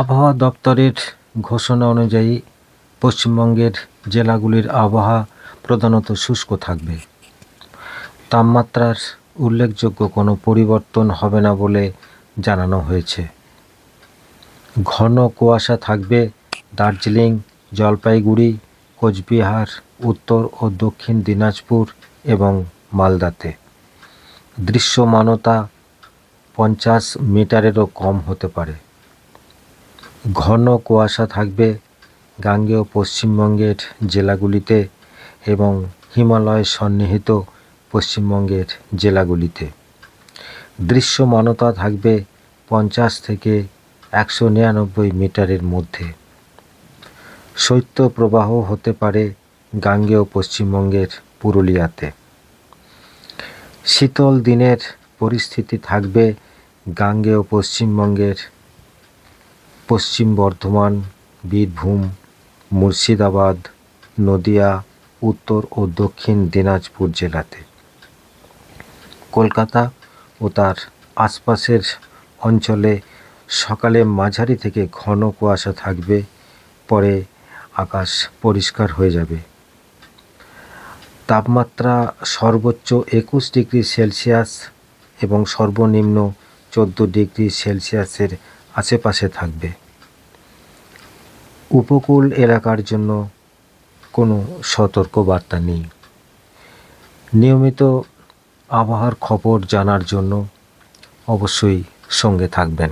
আবহাওয়া দপ্তরের ঘোষণা অনুযায়ী পশ্চিমবঙ্গের জেলাগুলির আবহাওয়া প্রধানত শুষ্ক থাকবে। তাপমাত্রার উল্লেখযোগ্য কোনো পরিবর্তন হবে না বলে জানানো হয়েছে। ঘন কুয়াশা থাকবে দার্জিলিং, জলপাইগুড়ি, কোচবিহার, উত্তর ও দক্ষিণ দিনাজপুর এবং মালদাতে। দৃশ্যমানতা পঞ্চাশ মিটারেরও কম হতে পারে। ঘন কুয়াশা থাকবে গাঙ্গেয় পশ্চিমবঙ্গের জেলাগুলিতে এবং হিমালয় সন্নিহিত পশ্চিমবঙ্গের জেলাগুলিতে। দৃশ্যমানতা থাকবে পঞ্চাশ থেকে একশো নিরানব্বই মিটারের মধ্যে। শৈত্যপ্রবাহ হতে পারে গাঙ্গেয় পশ্চিমবঙ্গের পুরুলিয়াতে। শীতল দিনের পরিস্থিতি থাকবে গাঙ্গেয় পশ্চিমবঙ্গের পশ্চিম বর্ধমান, বীরভূম, মুর্শিদাবাদ, নদিয়া, উত্তর ও দক্ষিণ দিনাজপুর জেলাতে। কলকাতা ও তার আশপাশের অঞ্চলে সকালে মাঝারি থেকে ঘন কুয়াশা থাকবে, পরে আকাশ পরিষ্কার হয়ে যাবে। তাপমাত্রা সর্বোচ্চ একুশ ডিগ্রি সেলসিয়াস এবং সর্বনিম্ন চোদ্দ ডিগ্রি সেলসিয়াসের আশেপাশে থাকবে। উপকূল এলাকার জন্য কোনো সতর্ক বার্তা নেই। নিয়মিত আবহাওয়ার খবর জানার জন্য অবশ্যই সঙ্গে থাকবেন।